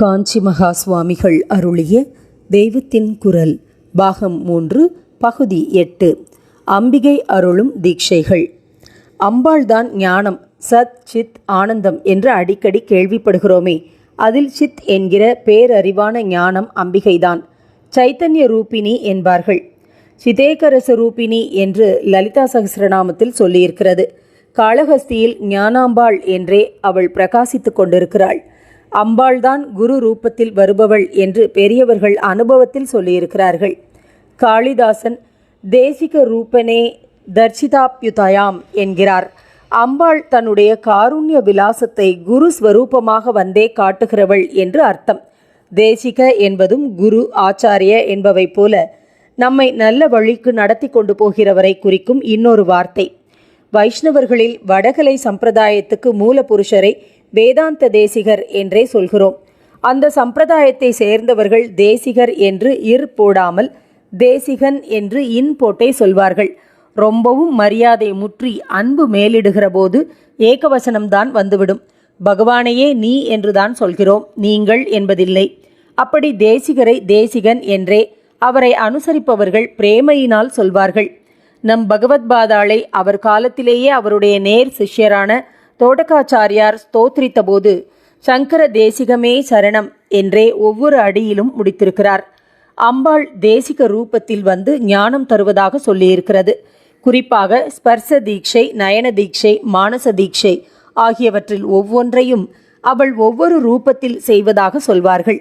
காஞ்சி மகா சுவாமிகள் அருளிய தெய்வத்தின் குரல் பாகம் மூன்று பகுதி எட்டு. அம்பிகை அருளும் தீட்சைகள். அம்பாள்தான் ஞானம் சத் சித் ஆனந்தம் என்று அடிக்கடி கேள்விப்படுகிறோமே. அதில் சித் என்கிற பேரறிவான ஞானம் அம்பிகைதான். சைத்தன்ய ரூபிணி என்பார்கள். சிதேகரச ரூபிணி என்று லலிதா சகசிரநாமத்தில் சொல்லியிருக்கிறது. காளஹஸ்தியில் ஞானாம்பாள் என்றே அவள் பிரகாசித்துக் கொண்டிருக்கிறாள். அம்பாள்தான் குரு ரூபத்தில் வருபவள் என்று பெரியவர்கள் அனுபவத்தில் சொல்லியிருக்கிறார்கள். காளிதாசன் தேசிக ரூபனே தர்ஷிதாப்யுதயாம் என்கிறார். அம்பாள் தன்னுடைய காருண்ய விலாசத்தை குரு ஸ்வரூபமாக வந்தே காட்டுகிறவள் என்று அர்த்தம். தேசிக என்பதும் குரு ஆச்சாரிய என்பவை போல நம்மை நல்ல வழிக்கு நடத்தி கொண்டு போகிறவரை குறிக்கும் இன்னொரு வார்த்தை. வைஷ்ணவர்களில் வடகலை சம்பிரதாயத்துக்கு மூல புருஷரை வேதாந்த தேசிகர் என்றே சொல்கிறோம். அந்த சம்பிரதாயத்தை சேர்ந்தவர்கள் தேசிகர் என்று இர் போடாமல் தேசிகன் என்று இன் போட்டே சொல்வார்கள். ரொம்பவும் மரியாதை முற்றி அன்பு மேலிடுகிற போது ஏகவசனம்தான் வந்துவிடும். பகவானையே நீ என்றுதான் சொல்கிறோம். நீங்கள் என்பதில்லை. அப்படி தேசிகரை தேசிகன் என்றே அவரை அனுசரிப்பவர்கள் பிரேமையினால் சொல்வார்கள். நம் பகவத் பாதாளை அவர் காலத்திலேயே அவருடைய நேர் சிஷ்யரான தோடகாச்சாரியார் ஸ்தோத்ரித்தபோது சங்கர தேசிகமே சரணம் என்றே ஒவ்வொரு அடியிலும் முடித்திருக்கிறார். அம்பாள் தேசிக ரூபத்தில் வந்து ஞானம் தருவதாக சொல்லியிருக்கிறது. குறிப்பாக ஸ்பர்ச தீட்சை நயன தீட்சை மானச தீட்சை ஆகியவற்றில் ஒவ்வொன்றையும் அவள் ஒவ்வொரு ரூபத்தில் செய்வதாக சொல்வார்கள்.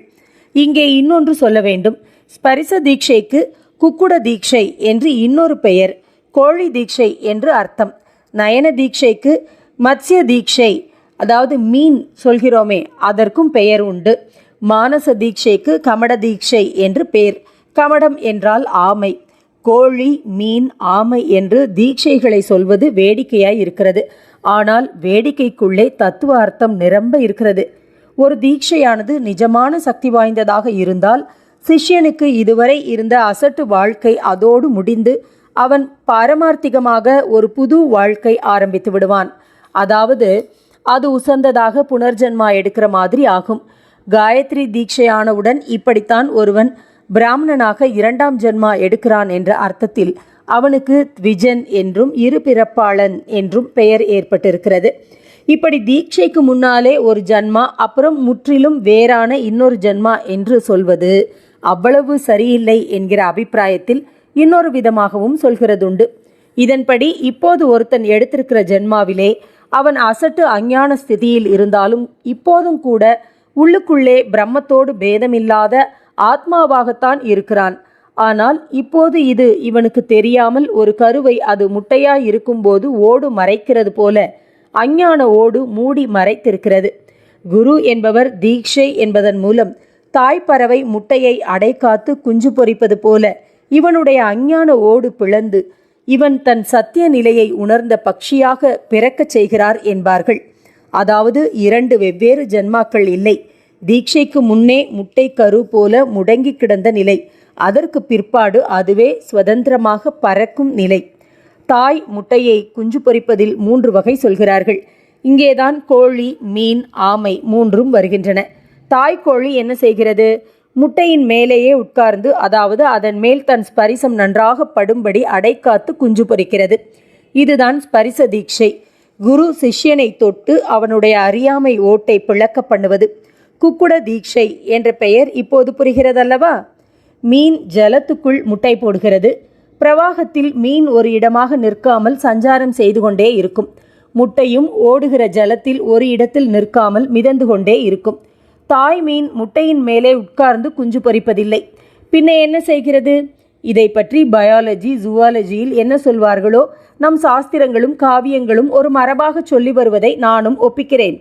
இங்கே இன்னொன்று சொல்ல வேண்டும். ஸ்பரிச தீட்சைக்கு குக்குட தீட்சை என்று இன்னொரு பெயர் கோழி தீட்சை என்று அர்த்தம். நயன தீட்சைக்கு மத்ஸ்ய தீட்சை அதாவது மீன் சொல்கிறோமே அதற்கும் பெயர் உண்டு. மானச தீட்சைக்கு கமட தீட்சை என்று பெயர் கமடம் என்றால் ஆமை. கோழி மீன் ஆமை என்று தீட்சைகளை சொல்வது வேடிக்கையாய் இருக்கிறது. ஆனால் வேடிக்கைக்குள்ளே தத்துவ அர்த்தம் நிரம்ப இருக்கிறது. ஒரு தீட்சையானது நிஜமான சக்தி வாய்ந்ததாக இருந்தால் சிஷ்யனுக்கு இதுவரை இருந்த அசட்டு வாழ்க்கை அதோடு முடிந்து அவன் பாரமார்த்திகமாக ஒரு புது வாழ்க்கை ஆரம்பித்து விடுவான். அதாவது அது உசந்ததாக புனர்ஜென்மா எடுக்கிற மாதிரி ஆகும். காயத்ரி தீட்சையானவுடன் இப்படித்தான் ஒருவன் பிராமணனாக இரண்டாம் ஜென்மா எடுக்கிறான் என்ற அர்த்தத்தில் அவனுக்கு த்விஜன் என்றும் இரு பிறப்பாளன் என்றும் பெயர் ஏற்பட்டிருக்கிறது. இப்படி தீட்சைக்கு முன்னாலே ஒரு ஜன்மா அப்புறம் முற்றிலும் வேறான இன்னொரு ஜன்மா என்று சொல்வது அவ்வளவு சரியில்லை என்கிற அபிப்பிராயத்தில் இன்னொரு விதமாகவும் சொல்கிறதுண்டு. இதன்படி இப்போது ஒருத்தன் எடுத்திருக்கிற ஜென்மாவிலே அவன் அசட்டு அஞ்ஞான ஸ்திதியில் இருந்தாலும் இப்போதும் கூட உள்ளுக்குள்ளே பிரம்மத்தோடு பேதமில்லாத ஆத்மாவாகத்தான் இருக்கிறான். ஆனால் இப்போது இது இவனுக்கு தெரியாமல் ஒரு கருவை அது முட்டையாய் இருக்கும்போது ஓடு மறைக்கிறது போல அஞ்ஞான ஓடு மூடி மறைத்திருக்கிறது. குரு என்பவர் தீக்ஷை என்பதன் மூலம் தாய்ப்பறவை முட்டையை அடைக்காத்து குஞ்சு பொரிப்பது போல இவனுடைய அஞ்ஞான ஓடு பிளந்து இவன் தன் சத்திய நிலையை உணர்ந்த பக்ஷியாக பிறக்கச் செய்கிறார் என்பார்கள். அதாவது இரண்டு வெவ்வேறு ஜன்மாக்கள் இல்லை. தீட்சைக்கு முன்னே முட்டை கரு போல முடங்கி கிடந்த நிலை. அதற்கு பிற்பாடு அதுவே சுதந்திரமாக பறக்கும் நிலை. தாய் முட்டையை குஞ்சு பொறிப்பதில் மூன்று வகை சொல்கிறார்கள். இங்கேதான் கோழி மீன் ஆமை மூன்றும் வருகின்றன. தாய் கோழி என்ன செய்கிறது? முட்டையின் மேலேயே உட்கார்ந்து அதாவது அதன் மேல் தன் ஸ்பரிசம் நன்றாக படும்படி அடைக்காத்து குஞ்சு பொறிக்கிறது. இதுதான் ஸ்பரிச தீட்சை. குரு சிஷ்யனை தொட்டு அவனுடைய அறியாமை ஓட்டை பிளக்க பண்ணுவது. குக்குட தீட்சை என்ற பெயர் இப்போது புரிகிறதல்லவா? மீன் ஜலத்துக்குள் முட்டை போடுகிறது. பிரவாகத்தில் மீன் ஒரு இடமாக நிற்காமல் சஞ்சாரம் செய்து கொண்டே இருக்கும். முட்டையும் ஓடுகிற ஜலத்தில் ஒரு இடத்தில் நிற்காமல் மிதந்து கொண்டே இருக்கும். தாய் மீன் முட்டையின் மேலே உட்கார்ந்து குஞ்சு பொறிப்பதில்லை. பின்ன என்ன செய்கிறது? இதை பற்றி பயாலஜி ஜுவாலஜியில் என்ன சொல்வார்களோ நம் சாஸ்திரங்களும் காவியங்களும் ஒரு மரபாக சொல்லி வருவதை நானும் ஒப்பிக்கிறேன்.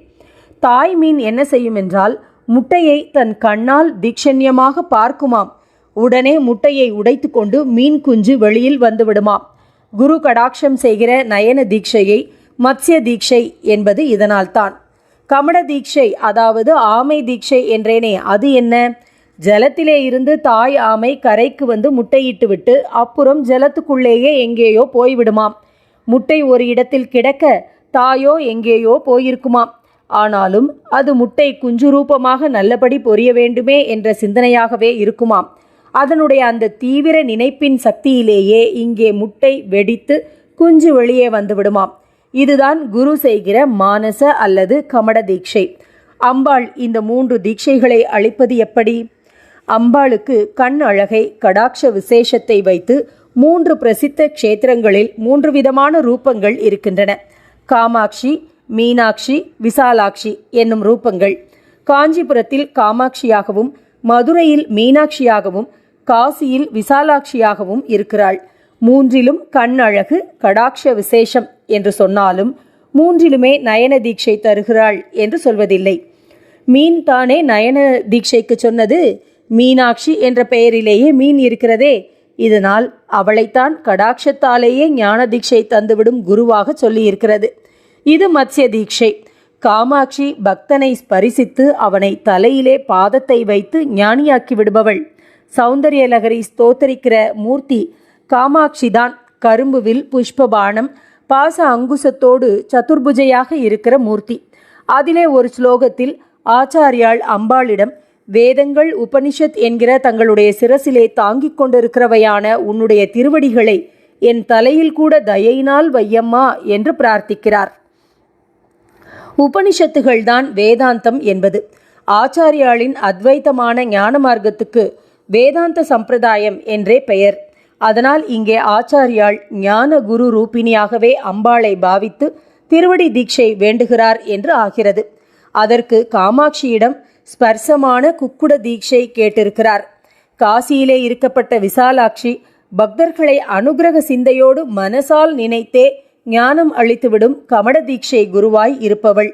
தாய் மீன் என்ன செய்யும் என்றால் முட்டையை தன் கண்ணால் தீக்ஷண்யமாக பார்க்குமாம். உடனே முட்டையை உடைத்து கொண்டு மீன் குஞ்சு வெளியில் வந்துவிடுமாம் குரு கடாட்சம் செய்கிற நயன தீட்சையை மத்ஸ்ய தீட்சை என்பது இதனால்தான் கமட தீட்சை அதாவது ஆமை தீட்சை என்றேனே அது என்ன? ஜலத்திலே இருந்து தாய் ஆமை கரைக்கு வந்து முட்டையிட்டு விட்டு அப்புறம் ஜலத்துக்குள்ளேயே எங்கேயோ போய்விடுமாம். முட்டை ஒரு இடத்தில் கிடக்க தாயோ எங்கேயோ போயிருக்குமாம். ஆனாலும் அது முட்டை குஞ்சு ரூபமாக நல்லபடி பொரிய வேண்டுமே என்ற சிந்தனையாகவே இருக்குமாம். அதனுடைய அந்த தீவிர நினைப்பின் சக்தியிலேயே இங்கே முட்டை வெடித்து குஞ்சு வெளியே வந்து விடுமாம் இதுதான் குரு செய்கிற மானச அல்லது கமட தீட்சை. அம்பாள் இந்த மூன்று தீட்சைகளை அளிப்பது எப்படி? அம்பாளுக்கு கண் அழகை கடாட்ச விசேஷத்தை வைத்து மூன்று பிரசித்த க்ஷேத்திரங்களில் மூன்று விதமான ரூபங்கள் இருக்கின்றன. காமாட்சி மீனாட்சி விசாலாட்சி என்னும் ரூபங்கள். காஞ்சிபுரத்தில் காமாட்சியாகவும் மதுரையில் மீனாட்சியாகவும் காசியில் விசாலாட்சியாகவும் இருக்கிறாள். மூன்றிலும் கண் அழகு கடாட்ச விசேஷம் என்று சொன்னாலும் மூன்றிலுமே நயன தீட்சை தருகிறாள் என்று சொல்வதில்லை. மீன் தானே நயன தீட்சைக்கு சொன்னது? மீனாட்சி என்ற பெயரிலேயே மீன் இருக்கிறதே. இதனால் அவளைத்தான் கடாட்சத்தாலேயே ஞான தீட்சை தந்துவிடும் குருவாக சொல்லியிருக்கிறது. இது மத்ய தீட்சை. காமாட்சி பக்தனை ஸ்பரிசித்து அவனை தலையிலே பாதத்தை வைத்து ஞானியாக்கி விடுபவள். சௌந்தரிய லகரி ஸ்தோத்தரிக்கிற மூர்த்தி காமாட்சிதான் கரும்புவில் புஷ்பபானம் பாச அங்குசத்தோடு சதுர்புஜையாக இருக்கிற மூர்த்தி. அதிலே ஒரு ஸ்லோகத்தில் ஆச்சாரியாள் அம்பாளிடம் வேதங்கள் உபனிஷத் என்கிற தங்களுடைய சிரசிலே தாங்கிக் கொண்டிருக்கிறவையான உன்னுடைய திருவடிகளை என் தலையில் கூட தயையினால் வையம்மா என்று பிரார்த்திக்கிறார். உபனிஷத்துகள்தான் வேதாந்தம் என்பது. ஆச்சாரியாளின் அத்வைத்தமான ஞான மார்க்கத்துக்கு வேதாந்த சம்பிரதாயம் என்றே பெயர். அதனால் இங்கே ஆச்சாரியாள் ஞான குரு ரூபிணியாகவே அம்பாளை பாவித்து திருவடி தீட்சை வேண்டுகிறார் என்று ஆகிறது. அதற்கு காமாட்சியிடம் ஸ்பர்சமான குக்குட தீட்சை கேட்டிருக்கிறார். காசியிலே இருக்கப்பட்ட விசாலாட்சி பக்தர்களை அனுகிரக சிந்தையோடு மனசால் நினைத்தே ஞானம் அளித்துவிடும் கமட தீட்சை குருவாய் இருப்பவள்.